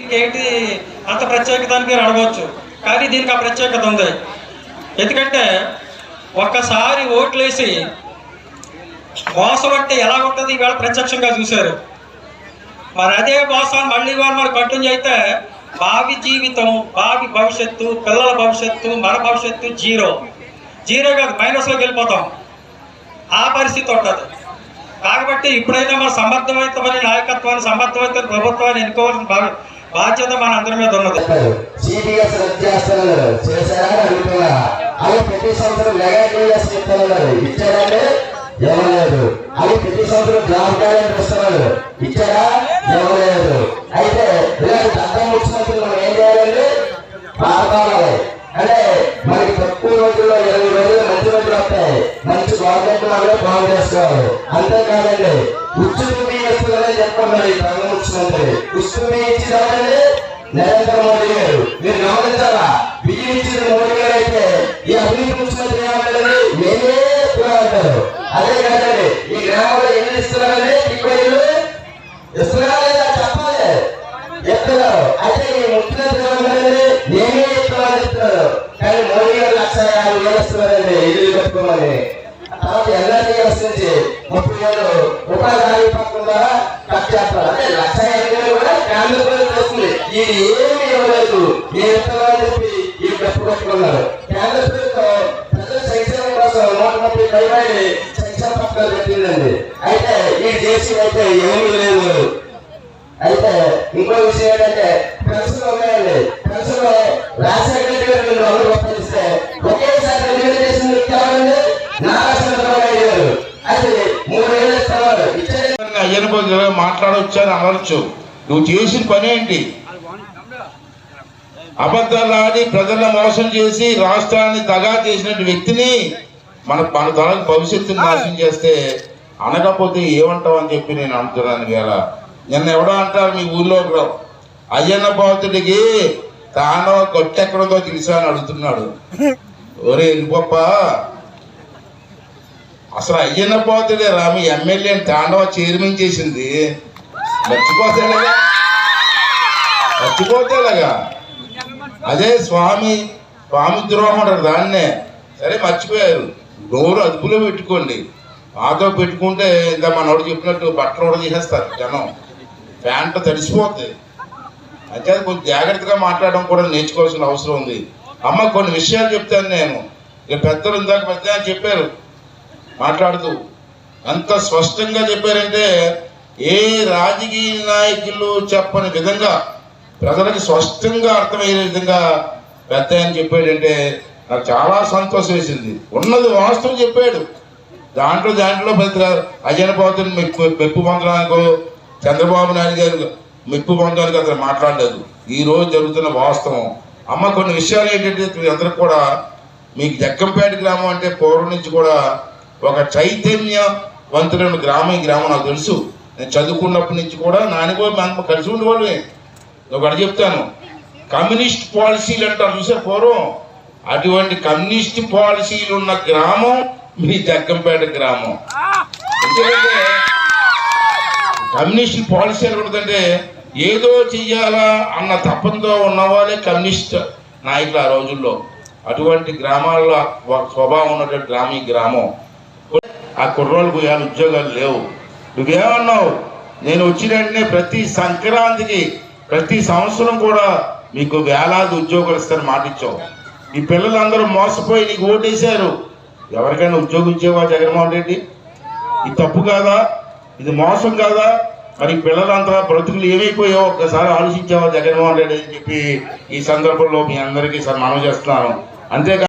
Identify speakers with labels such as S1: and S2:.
S1: ఏంటి? అంత ప్రత్యేకత అని మీరు అడగవచ్చు కానీ దీనికి ఆ ప్రత్యేకత ఉంది. ఎందుకంటే ఒక్కసారి ఓట్లేసి మోసం అంటే ఎలా ఉంటుంది ఇవాళ ప్రత్యక్షంగా చూశారు. మరి అదే మోసాన్ని మళ్ళీ వాళ్ళు మరి కంటిన్యూ అయితే భావి జీవితం భావి భవిష్యత్తు పిల్లల భవిష్యత్తు మన భవిష్యత్తు జీరో. జీరో కాదు మైనస్లోకి వెళ్ళిపోతాం. ఆ పరిస్థితి ఉంటుంది. కాబట్టి ఇప్పుడైనా మన సమర్థవంతమైన నాయకత్వాన్ని సమర్థవంతమైన ప్రభుత్వాన్ని ఎన్నుకోవాల్సిన భావి బాధ్యత మన అందరి మీద ఉన్నది.
S2: సిబిఎస్ చేస్తున్నారు చేశారా? అని అడుగుతున్నా అవి ప్రతి సంవత్సరం మెగా డిఎస్ చెప్తున్నారు. ఇచ్చారంటే ఇవ్వలేదు అవి ప్రతి సంవత్సరం జాబ్ క్యాలెండర్ ఇస్తున్నారు. ఇచ్చారా? ఇవ్వలేదు అయితే ఇలాంటి పెద్ద ముఖ్యమంత్రులు మనం ఏం చేయాలండి పాల్గొనాలి అంటే మనకి తక్కువ రోజుల్లో ఇరవై రోజులు మంచి రోజులు వస్తాయి. మంచి గవర్నమెంట్ వాళ్ళు బాగు చేసుకోవాలి. అంతేకాదండి ఉచ్చుకు బియ్యస్తుందని చెప్పండి పెద్ద ముఖ్యమంత్రి ఉచ్చుకు నరేంద్ర మోడీ గారు మీరు గమనించాలా బియ్యం ఇచ్చిన మోడీ గారు అయితే ఈ అభివృద్ధి ముఖ్యమంత్రి ఏమంటారండి మేమే అంటారు అదే కాదండి ఈ గ్రామంలో ఎన్ని ఇస్తున్నారండి ఇక్కడ ఇల్లు ఇస్తున్నారా లేదా చెప్పాలి చెప్తున్నారు అయితే ఈ ముఖ్యమంత్రి చెప్తున్నారు కానీ మోడీ గారు లక్ష యాభై వేలు ఇస్తున్నారండి ఇల్లు కట్టుకోమని తర్వాత ఎల్ఆర్టీ ముప్పై వేలు ఉపాధి హామీ పథకం కట్ చేస్తారు. అంటే లక్ష యాభై కూడా కేంద్ర ప్రభుత్వం వస్తుంది ఇది ఏమి ఇవ్వలేదు. ఏ ఇస్తున్నామని చెప్పి ఈ డబ్బు కట్టుకున్నారు. కేంద్ర ప్రభుత్వం ప్రజల సంక్షేమం కోసం నూట ముప్పై పైబడి సంక్షేమ పథకాలు పెట్టిందండి. అయితే ఈ దేశం అయితే ఏమీ లేదు. అయితే ఇంకో విషయం ఏంటంటే పెన్షన్ ఉన్నాయండి.
S3: అయ్యన బదులుగా మాట్లాడవచ్చు అని అనవచ్చు నువ్వు చేసిన పని ఏంటి? అబద్ధాలు ఆడి ప్రజలను మోసం చేసి రాష్ట్రాన్ని దగా చేసిన వ్యక్తిని మన మన తనకు భవిష్యత్తుని నాశనం చేస్తే అనకపోతే ఏమంటావు అని చెప్పి నేను అంటున్నాను వేళ నిన్న ఎవడో అంటారు మీ ఊళ్ళో అయ్యన్న బాతుడికి తాను గొట్టెక్కడదో తెలుసా అని అడుగుతున్నాడు. ఒరే గొప్ప అసలు అయ్యన్న పోతుడే రామి ఎమ్మెల్యే తాండవ చైర్మన్ చేసింది. మర్చిపోతేలాగా మర్చిపోతేలాగా అదే స్వామి స్వామి ద్రోహం అంటారు దాన్నే. సరే మర్చిపోయారు. నోరు అదుపులో పెట్టుకోండి. మాతో పెట్టుకుంటే ఇంకా మనోడు చెప్పినట్టు బట్టలు కూడా తీసేస్తారు జనం. ప్యాంట్ తడిసిపోతుంది అంటే కొంచెం జాగ్రత్తగా మాట్లాడడం కూడా నేర్చుకోవాల్సిన అవసరం ఉంది. అమ్మ కొన్ని విషయాలు చెప్తాను నేను. ఇక పెద్దలు ఇందాక పెద్ద చెప్పారు. మాట్లాడుతూ అంత స్పష్టంగా చెప్పారంటే ఏ రాజకీయ నాయకులు చెప్పని విధంగా ప్రజలకు స్పష్టంగా అర్థమయ్యే విధంగా పెద్ద ఆయన చెప్పాడంటే నాకు చాలా సంతోషం వేసింది. ఉన్నది వాస్తవం చెప్పాడు. దాంట్లో దాంట్లో పెద్ద అజయన పోతుని మెప్పు మెప్పు పొందడానికో చంద్రబాబు నాయుడు గారు మెప్పు పొందడానికి అతను మాట్లాడలేదు. ఈరోజు జరుగుతున్న వాస్తవం. అమ్మ కొన్ని విషయాలు ఏంటంటే మీ అందరికి కూడా మీకు జక్కంపేట గ్రామం అంటే పూర్వం నుంచి కూడా ఒక చైతన్యవంతులైన గ్రామం ఈ గ్రామం నాకు తెలుసు. నేను చదువుకున్నప్పటి నుంచి కూడా నానిగో మనం కలిసి ఉండేవాళ్ళే ఒకటి చెప్తాను. కమ్యూనిస్ట్ పాలసీలు అంటారు చూసే పూర్వం? అటువంటి కమ్యూనిస్ట్ పాలసీలు ఉన్న గ్రామం మీ జగ్గంపేట గ్రామం. ఎందుకంటే కమ్యూనిస్ట్ పాలసీ అనుకుంటుందంటే ఏదో చెయ్యాలా అన్న తపంతో ఉన్నవాళ్ళే కమ్యూనిస్ట్ నాయకులు ఆ రోజుల్లో. అటువంటి గ్రామాల్లో ఒక స్వభావం ఉన్నటువంటి గ్రామీ గ్రామం. ఆ కుర్రోళ్ళకు ఇవాళ ఉద్యోగాలు లేవు. నువ్వేమన్నావు? నేను వచ్చిన వెంటనే ప్రతి సంక్రాంతికి ప్రతి సంవత్సరం కూడా మీకు వేలాది ఉద్యోగాలు ఇస్తారని మాట ఇచ్చావు ఈ పిల్లలందరూ మోసపోయి నీకు ఓటేశారు. ఎవరికైనా ఉద్యోగం ఇచ్చేవా జగన్మోహన్ రెడ్డి? ఇది తప్పు కాదా? ఇది మోసం కాదా? మరి పిల్లలంతా బ్రతుకులు ఏమైపోయావో ఒక్కసారి ఆలోచించావా జగన్మోహన్ రెడ్డి అని చెప్పి ఈ సందర్భంలో మీ అందరికీ సార్ మనం చేస్తున్నాను. అంతేకాదు